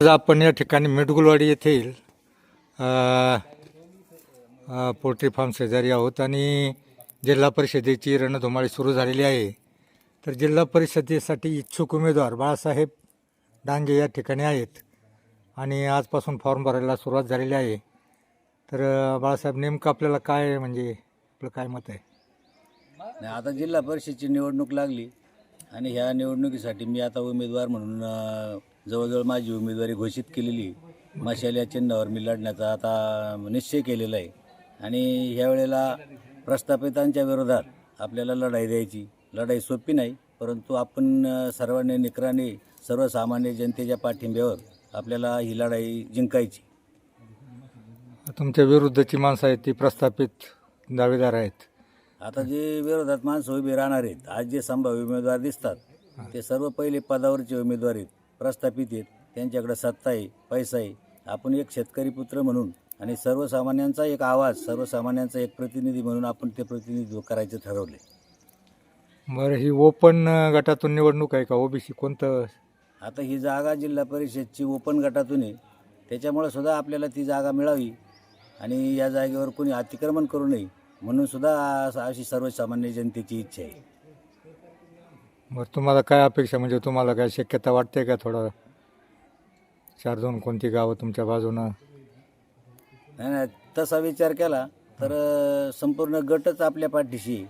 आज आपण या ठिकाणी मेडगुलवाडी येथील पोल्ट्री फार्म शेजारी आहोत आणि जिल्हा परिषदेची रणधुमाळी सुरू झालेली आहे. तर जिल्हा परिषदेसाठी इच्छुक उमेदवार बाळासाहेब डांगे या ठिकाणी आहेत आणि आजपासून फॉर्म भरायला सुरुवात झालेली आहे. तर बाळासाहेब नेमकं आपल्याला काय म्हणजे आपलं काय मत आहे? नाही आता जिल्हा परिषदेची निवडणूक लागली आणि ह्या निवडणुकीसाठी मी आता उमेदवार म्हणून जवळजवळ माझी उमेदवारी घोषित केलेली मशाल या चिन्हावर मी लढण्याचा आता निश्चय केलेला आहे. आणि ह्या वेळेला प्रस्थापितांच्या विरोधात आपल्याला लढाई द्यायची. लढाई सोपी नाही परंतु आपण सर्वांनी निकराने सर्वसामान्य जनतेच्या पाठिंब्यावर आपल्याला ही लढाई जिंकायची. तुमच्या विरुद्धची माणसं आहेत ती प्रस्थापित दावेदार आहेत. आता जे विरोधात माणसं उभी राहणार आहेत आज जे संभाव्य उमेदवार दिसतात ते सर्व पहिले पदावरचे उमेदवार आहेत. प्रस्थापित आहेत. त्यांच्याकडे सत्ता आहे पैसा आहे. आपण एक शेतकरी पुत्र म्हणून आणि सर्वसामान्यांचा एक आवाज सर्वसामान्यांचा एक प्रतिनिधी म्हणून आपण ते प्रतिनिधित्व करायचं ठरवले बरं ही ओपन गटातून निवडणूक आहे का? ओबीसी कोणतं? आता ही जागा जिल्हा परिषदची ओपन गटातून आहे. त्याच्यामुळे सुद्धा आपल्याला ती जागा मिळावी आणि या जागेवर कोणी अतिक्रमण करू नये म्हणून सुद्धा अशी सर्वसामान्य जनतेची इच्छा आहे. बरं तुम्हाला काय अपेक्षा? म्हणजे तुम्हाला काय शक्यता वाटते का थोडं? चार दोन कोणती गावं तुमच्या बाजूनं? नाही नाही तसा विचार केला तर संपूर्ण गटच आपल्या पाठीशी आहे.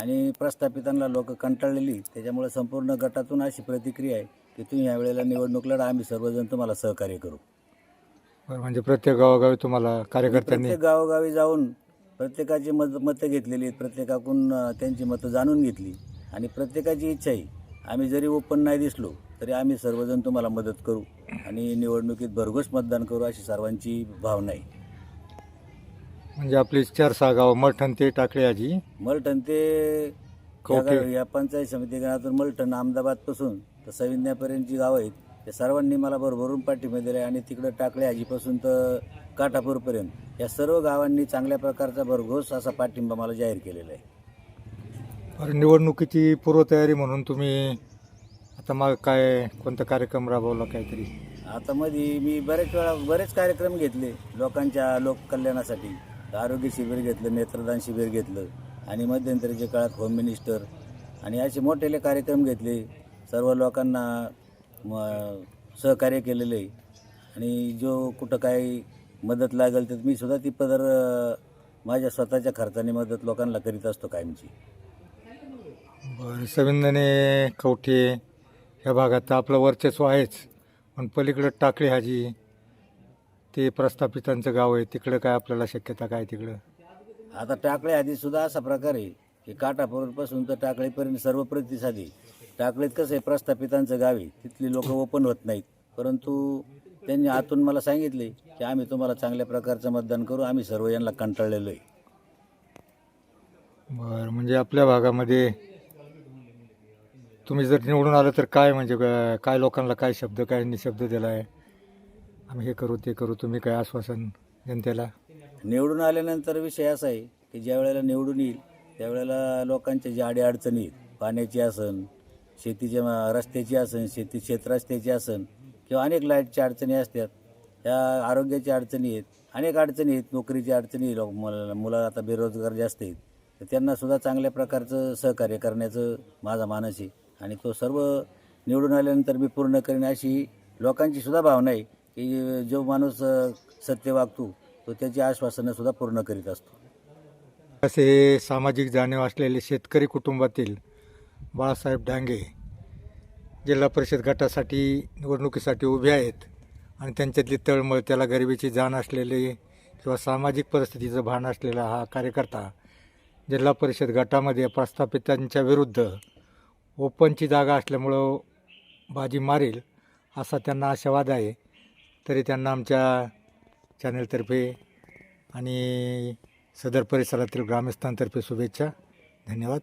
आणि प्रस्थापितांना लोक कंटाळलेली त्याच्यामुळे संपूर्ण गटातून अशी प्रतिक्रिया आहे की तुम्ही ह्या वेळेला निवडणूक लढा आम्ही सर्वजण तुम्हाला सहकार्य करू. बरं म्हणजे प्रत्येक गावोगावी तुम्हाला कार्यकर्त्यांनी प्रत्येक गावोगावी जाऊन प्रत्येकाची मत मतं घेतलेली आहेत. प्रत्येकाकडून अ, त्यांची मतं जाणून घेतली. आणि प्रत्येकाची इच्छा आहे. आम्ही जरी ओपन नाही दिसलो तरी आम्ही सर्वजण तुम्हाला मदत करू आणि निवडणुकीत भरघोस मतदान करू अशी सर्वांची भावना आहे. म्हणजे आपली चार सहा गावं मठण ते टाकळे आजी. मलठण ते या कवठे. गा- या पंचायत समिती गणातून मलठण अहमदाबादपासून तर सविन्यापर्यंतची गावं आहेत त्या सर्वांनी मला भरभरून पाठिंबा दिला आहे आणि तिकडं टाकळे आजीपासून तर काठापूरपर्यंत. या सर्व गावांनी चांगल्या प्रकारचा भरघोस असा पाठिंबा मला जाहीर केलेला आहे. बरं निवडणुकीची पूर्वतयारी म्हणून तुम्ही आता मग काय कोणता कार्यक्रम राबवला काहीतरी? आता मध्ये मी बरेच वेळा बरेच कार्यक्रम घेतले लोकांच्या लोककल्याणासाठी. आरोग्य शिबिर घेतलं नेत्रदान शिबिर घेतलं आणि मध्यंतरीच्या काळात होम मिनिस्टर आणि असे मोठेले कार्यक्रम घेतले. सर्व लोकांना म सहकार्य केलेलं आहे. आणि जो कुठं काही मदत लागेल तर मी सुद्धा ती पदर माझ्या स्वतःच्या खर्चाने मदत लोकांना करीत असतो कायमची. बरं सविंदने कवठे ह्या भागात तर आपलं वर्चस्व आहेच. पण पलीकडं टाकळे हाजी ते प्रस्थापितांचं गाव आहे तिकडं काय आपल्याला शक्यता काय तिकडं? आता टाकळे आधी सुद्धा असा प्रकार आहे की काठापूरपासून तर टाकळीपर्यंत सर्व प्रतिसाद टाकळीत कसं आहे प्रस्थापितांचं गाव आहे तिथली लोक ओपन होत नाहीत. परंतु त्यांनी आतून मला सांगितले की आम्ही तुम्हाला चांगल्या प्रकारचं मतदान करू आम्ही सर्व यांना कंटाळलेलो आहे. बरं म्हणजे आपल्या भागामध्ये तुम्ही जर निवडून आलं तर काय म्हणजे काय- काय लोकांना काय शब्द काय निशब्द दिला आहे आम्ही हे करू ते करू तुम्ही काय आश्वासन जनतेला? निवडून आल्यानंतर विषय असा आहे की ज्या वेळेला निवडून येईल त्यावेळेला लोकांच्या ज्या अडीअडचणी आहेत पाण्याची असन शेतीच्या रस्त्याची असन शेती शेतरस्त्याची असन किंवा अनेक लाईटच्या अडचणी असतात त्या आरोग्याच्या अडचणी आहेत अनेक अडचणी आहेत नोकरीची अडचणी लोक मुला मुलं आता बेरोजगार जास्त आहेत तर त्यांना सुद्धा चांगल्या प्रकारचं सहकार्य करण्याचं माझा मानस आहे. आणि तो सर्व निवडून आल्यानंतर मी पूर्ण करेन अशी लोकांची सुद्धा भावना आहे की जो माणूस सत्य वागतो तो त्याची आश्वासनं सुद्धा पूर्ण करीत असतो. असे सामाजिक जाणीव असलेले शेतकरी कुटुंबातील बाळासाहेब डांगे जिल्हा परिषद गटासाठी निवडणुकीसाठी उभे आहेत आणि त्यांच्यातली तळमळ त्याला गरिबीची जाण असलेले किंवा सामाजिक परिस्थितीचं भान असलेला हा कार्यकर्ता जिल्हा परिषद गटामध्ये प्रस्थापितांच्या विरुद्ध ओपनची जागा असल्यामुळं बाजी मारेल असा त्यांना आशावाद आहे. तरी त्यांना आमच्या चॅनलतर्फे आणि सदर परिसरातील ग्रामस्थांतर्फे शुभेच्छा. धन्यवाद.